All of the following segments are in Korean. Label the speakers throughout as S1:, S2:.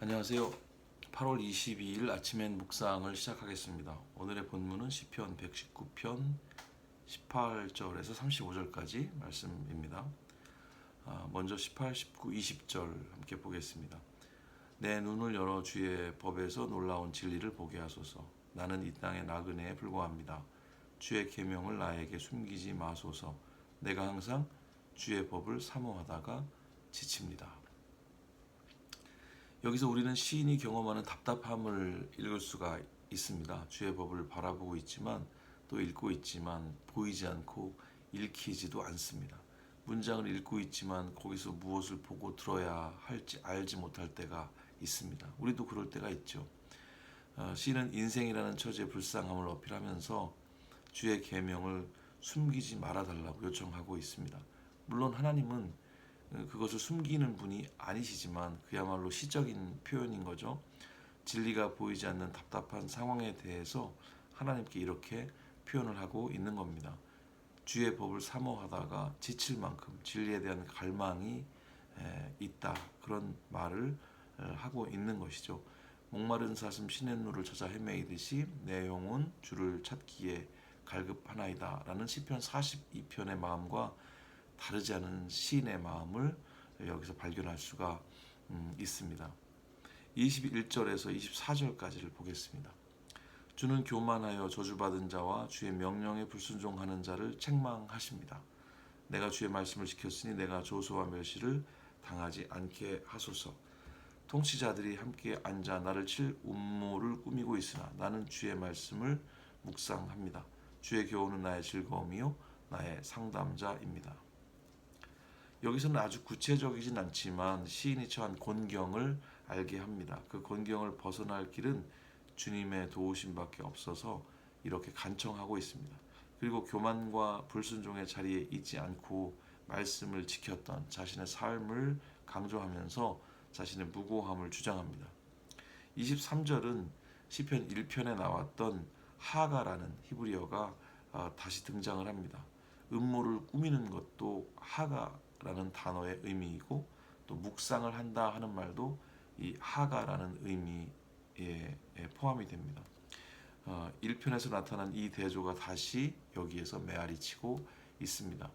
S1: 안녕하세요. 8월 22일 아침엔 묵상을 시작하겠습니다. 오늘의 본문은 시편 119편 18절에서 35절까지 말씀입니다. 아, 먼저 18, 19, 20절 함께 보겠습니다. 내 눈을 열어 주의 법에서 놀라운 진리를 보게 하소서. 나는 이 땅의 나그네에 불과합니다. 주의 계명을 나에게 숨기지 마소서. 내가 항상 주의 법을 사모하다가 지칩니다. 여기서 우리는 시인이 경험하는 답답함을 읽을 수가 있습니다. 주의 법을 바라보고 있지만 또 읽고 있지만 보이지 않고 읽히지도 않습니다. 문장을 읽고 있지만 거기서 무엇을 보고 들어야 할지 알지 못할 때가 있습니다. 우리도 그럴 때가 있죠. 어, 시인은 인생이라는 처지의 불쌍함을 어필하면서 주의 계명을 숨기지 말아달라고 요청하고 있습니다. 물론 하나님은 어, 그것을 숨기는 분이 아니시지만 그야말로 시적인 표현인 거죠. 진리가 보이지 않는 답답한 상황에 대해서 하나님께 이렇게 표현을 하고 있는 겁니다. 주의 법을 사모하다가 지칠 만큼 진리에 대한 갈망이 에, 있다 그런 말을 에, 하고 있는 것이죠. 목마른 사슴 시냇 물을 찾아 헤매이듯이 내 영혼 주를 찾기에 갈급하나이다라는 시편 42편의 마음과 다르지 않은 시인의 마음을 여기서 발견할 수가 음, 있습니다. 21절에서 24절까지를 보겠습니다. 주는 교만하여 저주받은 자와 주의 명령에 불순종하는 자를 책망하십니다. 내가 주의 말씀을 지켰으니 내가 조소와 멸시를 당하지 않게 하소서. 통치자들이 함께 앉아 나를 칠 음모를 꾸미고 있으나 나는 주의 말씀을 묵상합니다. 주의 교훈은 나의 즐거움이요 나의 상담자입니다. 여기서는 아주 구체적이진 않지만 시인이 처한 곤경을 알게 합니다. 그 곤경을 벗어날 길은 주님의 도우심밖에 없어서 이렇게 간청하고 있습니다. 그리고 교만과 불순종의 자리에 있지 않고 말씀을 지켰던 자신의 삶을 강조하면서 자신의 무고함을 주장합니다. 23절은 시편 1편에 나왔던 하가라는 히브리어가 아, 다시 등장을 합니다. 음모를 꾸미는 것도 하가 라는 단어의 의미이고 또 묵상을 한다 하는 말도 이 하가라는 의미에 포함이 됩니다. 어, 1편에서 나타난 이 대조가 다시 여기에서 메아리치고 있습니다.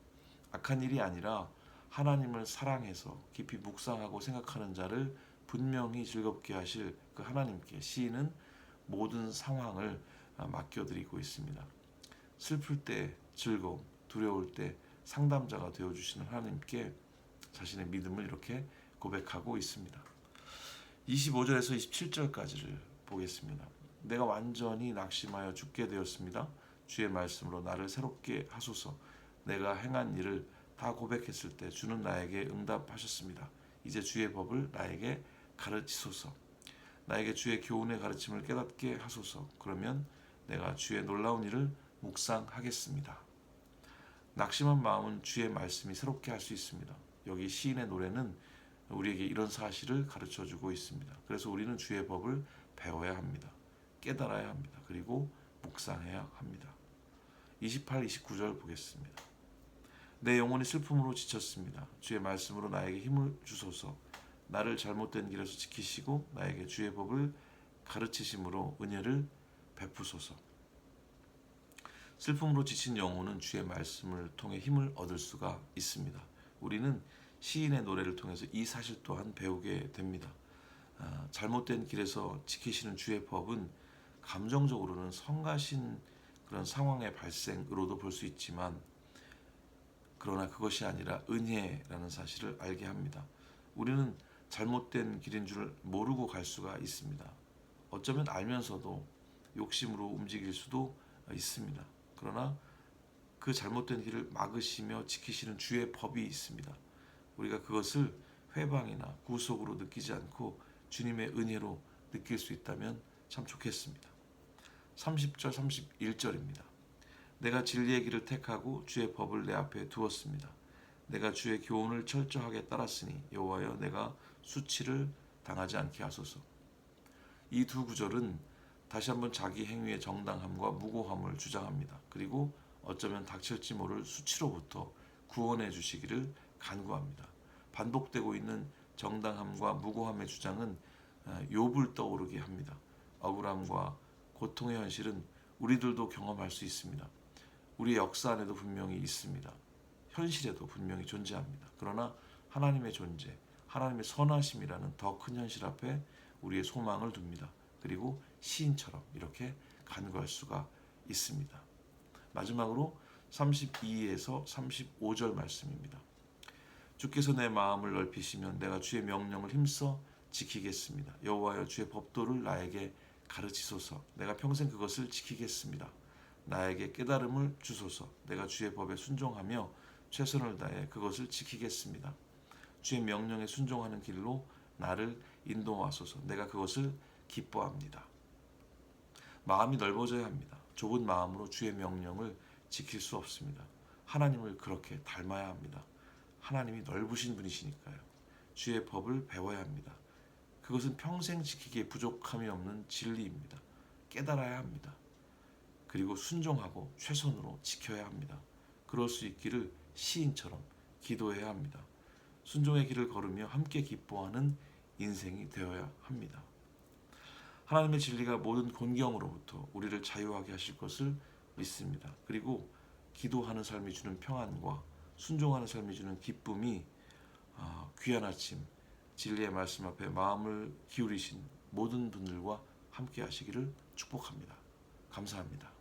S1: 악한 일이 아니라 하나님을 사랑해서 깊이 묵상하고 생각하는 자를 분명히 즐겁게 하실 그 하나님께 시인은 모든 상황을 아, 맡겨드리고 있습니다. 슬플 때 즐거움, 두려울 때 상담자가 되어 주시는 하나님께 자신의 믿음을 이렇게 고백하고 있습니다. 25절에서 27절까지를 보겠습니다. 내가 완전히 낙심하여 죽게 되었습니다. 주의 말씀으로 나를 새롭게 하소서. 내가 행한 일을 다 고백했을 때 주는 나에게 응답하셨습니다. 이제 주의 법을 나에게 가르치소서. 나에게 주의 교훈의 가르침을 깨닫게 하소서. 그러면 내가 주의 놀라운 일을 묵상하겠습니다. 낙심한 마음은 주의 말씀이 새롭게 할 수 있습니다. 여기 시인의 노래는 우리에게 이런 사실을 가르쳐 주고 있습니다. 그래서 우리는 주의 법을 배워야 합니다. 깨달아야 합니다. 그리고 묵상해야 합니다. 28, 29절 보겠습니다. 내 영혼이 슬픔으로 지쳤습니다. 주의 말씀으로 나에게 힘을 주소서. 나를 잘못된 길에서 지키시고 나에게 주의 법을 가르치심으로 은혜를 베푸소서. 슬픔으로 지친 영혼은 주의 말씀을 통해 힘을 얻을 수가 있습니다. 우리는 시인의 노래를 통해서 이 사실 또한 배우게 됩니다. 아, 잘못된 길에서 지키시는 주의 법은 감정적으로는 성가신 그런 상황의 발생으로도 볼 수 있지만 그러나 그것이 아니라 은혜라는 사실을 알게 합니다. 우리는 잘못된 길인 줄 모르고 갈 수가 있습니다. 어쩌면 알면서도 욕심으로 움직일 수도 있습니다. 그러나 그 잘못된 길을 막으시며 지키시는 주의 법이 있습니다. 우리가 그것을 회방이나 구속으로 느끼지 않고 주님의 은혜로 느낄 수 있다면 참 좋겠습니다. 30절 31절입니다. 내가 진리의 길을 택하고 주의 법을 내 앞에 두었습니다. 내가 주의 교훈을 철저하게 따랐으니 여호와여 내가 수치를 당하지 않게 하소서. 이 두 구절은 다시 한번 자기 행위의 정당함과 무고함을 주장합니다. 그리고 어쩌면 닥칠지 모를 수치로부터 구원해 주시기를 간구합니다. 반복되고 있는 정당함과 무고함의 주장은 어, 욥을 떠오르게 합니다. 억울함과 고통의 현실은 우리들도 경험할 수 있습니다. 우리의 역사 안에도 분명히 있습니다. 현실에도 분명히 존재합니다. 그러나 하나님의 존재, 하나님의 선하심이라는 더 큰 현실 앞에 우리의 소망을 둡니다. 그리고 시인처럼 이렇게 간구할 수가 있습니다. 마지막으로 32에서 35절 말씀입니다. 주께서 내 마음을 넓히시면 내가 주의 명령을 힘써 지키겠습니다. 여호와여 주의 법도를 나에게 가르치소서. 내가 평생 그것을 지키겠습니다. 나에게 깨달음을 주소서. 내가 주의 법에 순종하며 최선을 다해 그것을 지키겠습니다. 주의 명령에 순종하는 길로 나를 인도하소서. 내가 그것을 기뻐합니다. 마음이 넓어져야 합니다. 좁은 마음으로 주의 명령을 지킬 수 없습니다. 하나님을 그렇게 닮아야 합니다. 하나님이 넓으신 분이시니까요. 주의 법을 배워야 합니다. 그것은 평생 지키기에 부족함이 없는 진리입니다. 깨달아야 합니다. 그리고 순종하고 최선으로 지켜야 합니다. 그럴 수 있기를 시인처럼 기도해야 합니다. 순종의 길을 걸으며 함께 기뻐하는 인생이 되어야 합니다. 하나님의 진리가 모든 곤경으로부터 우리를 자유하게 하실 것을 믿습니다. 그리고 기도하는 삶이 주는 평안과 순종하는 삶이 주는 기쁨이 아, 귀한 아침 진리의 말씀 앞에 마음을 기울이신 모든 분들과 함께 하시기를 축복합니다. 감사합니다.